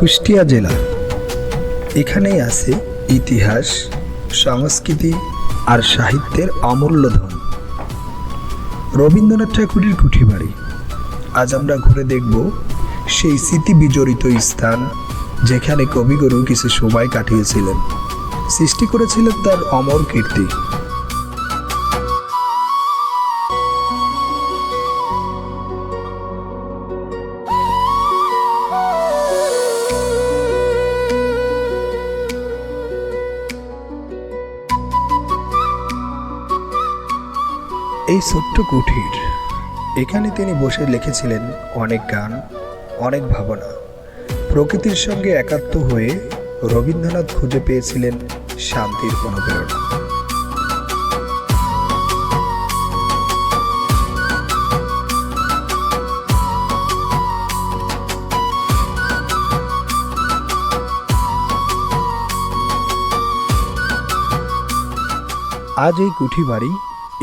কুষ্টিয়া জেলা। এখানেই আছে ইতিহাস, সংস্কৃতি আর সাহিত্যের অমূল্য ধন। রবীন্দ্রনাথ ঠাকুরের কুঠি বাড়ি আজ আমরা ঘুরে দেখব সেই স্মৃতি বিজড়িত স্থান যেখানে কবিগুরু কিছু সময় কাটিয়েছিলেন। সৃষ্টি করেছিলেন তার অমর কীর্তি। এই ছোট্ট কুঠির। এখানে তিনি বসে লিখেছিলেন অনেক গান, অনেক ভাবনা। প্রকৃতির সঙ্গে একাত্ম হয়ে রবীন্দ্রনাথ খুঁজে পেয়েছিলেন শান্তির অনুপ্রেরণা। আজ এই কুঠি বাড়ি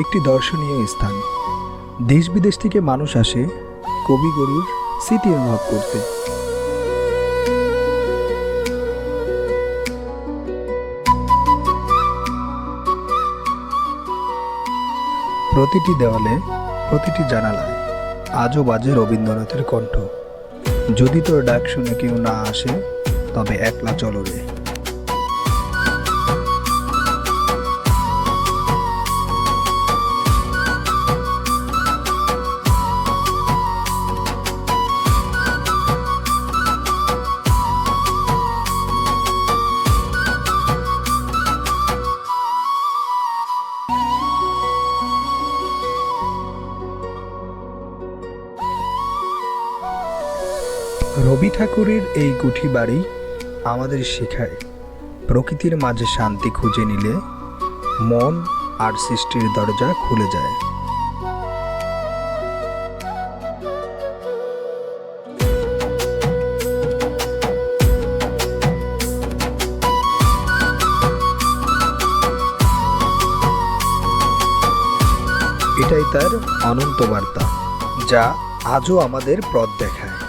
একটি দর্শনীয় স্থান। দেশ বিদেশ থেকে মানুষ আসে কবিগুরুর স্মৃতি অনুভব করতে। প্রতিটি দেওয়ালে, প্রতিটি জানালায় আজও বাজে রবীন্দ্রনাথের কণ্ঠ। যদি তোর ডাক শুনে কেউ না আসে, তবে একলা চলো রবি ঠাকুরের এই গুঠি বাড়ি আমাদের শেখায়। প্রকৃতির মাঝে শান্তি খুঁজে নিলে মন আর সৃষ্টির দরজা খুলে যায়। এটাই তার অনন্ত বার্তা, যা আজও আমাদের পথ দেখায়।